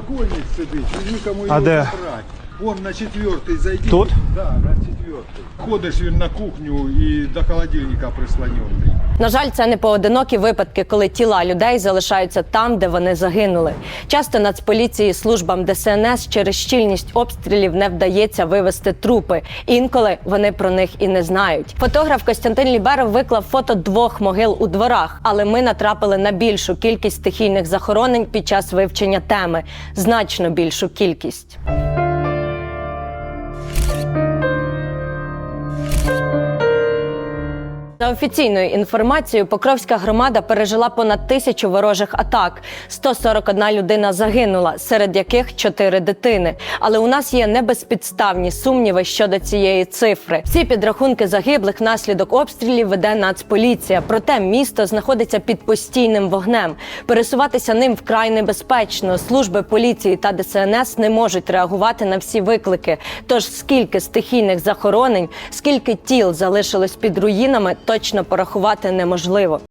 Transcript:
покойник сидить, і нікому його А де? забрати. Вон на четвертий зайди. Тут? Да, на четвертий. Ходиш він на кухню і до холодильника прислонений. На жаль, це не поодинокі випадки, коли тіла людей залишаються там, де вони загинули. Часто Нацполіції службам ДСНС через щільність обстрілів не вдається вивести трупи. Інколи вони про них і не знають. Фотограф Костянтин Ліберов виклав фото двох могил у дворах, але ми натрапили на більшу кількість стихійних захоронень під час вивчення теми значно більшу кількість. За офіційною інформацією, Покровська громада пережила понад тисячу ворожих атак. 141 людина загинула, серед яких 4 дитини. Але у нас є небезпідставні сумніви щодо цієї цифри. Всі підрахунки загиблих внаслідок обстрілів веде Нацполіція. Проте місто знаходиться під постійним вогнем. Пересуватися ним вкрай небезпечно. Служби поліції та ДСНС не можуть реагувати на всі виклики. Тож скільки стихійних захоронень, скільки тіл залишилось під руїнами, точно порахувати неможливо.